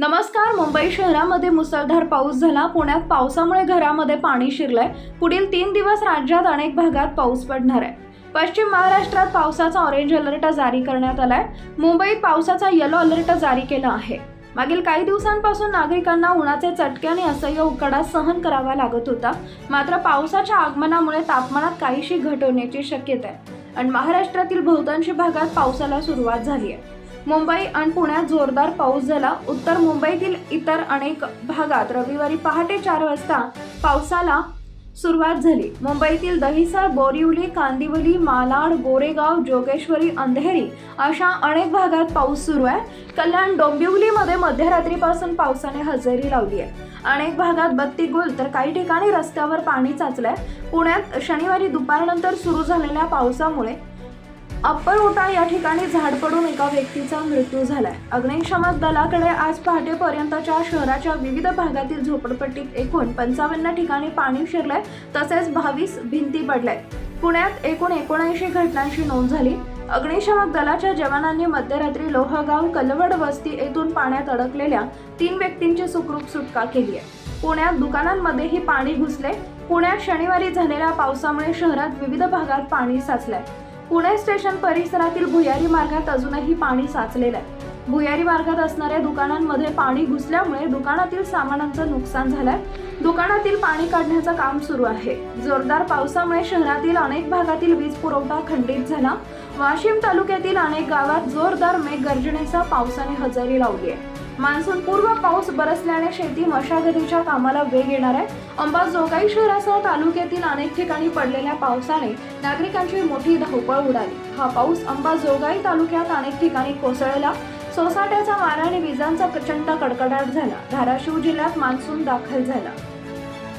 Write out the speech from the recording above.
नमस्कार मुंबई शहरामध्ये मुसळधार पाऊस झाला. पुण्यात पावसामुळे घरामध्ये पाणी शिरलंय. पुढील तीन दिवस राज्यात अनेक भागात पाऊस पडणार आहे. पश्चिम महाराष्ट्रात पावसाचा ऑरेंज अलर्ट जारी करण्यात आलाय. मुंबईत पावसाचा येलो अलर्ट जारी केला आहे. मागील काही दिवसांपासून नागरिकांना उन्हाचे चटके आणि असह्य उकाडा सहन करावा लागत होता. मात्र पावसाच्या आगमनामुळे तापमानात काहीशी घट होण्याची शक्यता आहे. आणि महाराष्ट्रातील बहुतांश भागात पावसाला सुरुवात झाली आहे. मुंबई आणि पुण्यात जोरदार पाऊस झाला. उत्तर मुंबईतील इतर अनेक भागात रविवारी पहाटे चार वाजता पावसाला सुरुवात झाली. मुंबईतील दहिसर बोरिवली कांदिवली मालाड गोरेगाव जोगेश्वरी अंधेरी अशा अनेक भागात पाऊस सुरू आहे. कल्याण डोंबिवलीमध्ये मध्यरात्रीपासून पावसाने हजेरी लावली आहे. अनेक भागात बत्ती गुल तर काही ठिकाणी रस्त्यावर पाणी चाचलंय. पुण्यात शनिवारी दुपारनंतर सुरू झालेल्या पावसामुळे अप्पर ओटा या ठिकाणी झाड पडून एका व्यक्तीचा मृत्यू झालाय. अग्निशमक दलाकडे आज पहाटेपर्यंतच्या शहराच्या विविध भागातील झोपडपट्टीत एकूण पंचावन्न ठिकाणी पाणी शिरलंय तसेच बावीस भिंती पडल्या पुण्यात एकूण एकोणऐंशी घटनांची नोंद झाली. अग्निशमक दलाच्या जवानांनी मध्यरात्री लोहगाव कलवड वस्ती येथून पाण्यात अडकलेल्या तीन व्यक्तींची सुखरूप सुटका केली आहे. पुण्यात दुकानांमध्येही पाणी घुसले पुण्यात शनिवारी झालेल्या पावसामुळे शहरात विविध भागात पाणी साचलंय. पुणे स्टेशन परिसरातील भुयारी मार्गात अजूनही पाणी साचलेलं आहे. भुयारी मार्गात असणाऱ्या दुकानांमध्ये पाणी घुसल्यामुळे दुकानातील सामानांचं नुकसान झालंय. दुकानातील पाणी काढण्याचं काम सुरू आहे. जोरदार पावसामुळे शहरातील अनेक भागातील वीज पुरवठा खंडित झाला. वाशिम तालुक्यातील अनेक गावात जोरदार मेघगर्जनेसह पावसाने हजेरी लावली आहे. मान्सून पूर्व पाऊस बरसल्याने शेती मशागतीच्या कामाला वेग येणार आहे. अंबाजोगाई शहरासह तालुक्यातील अनेक ठिकाणी पडलेल्या पावसाने नागरिकांची मोठी धावपळ उडाली. हा पाऊस अंबाजोगाई तालुक्यात अनेक ठिकाणी कोसळला. सोसाट्याचा वारा आणि विजांचा प्रचंड कडकडाट झाला. धाराशिव जिल्ह्यात मान्सून दाखल झाला.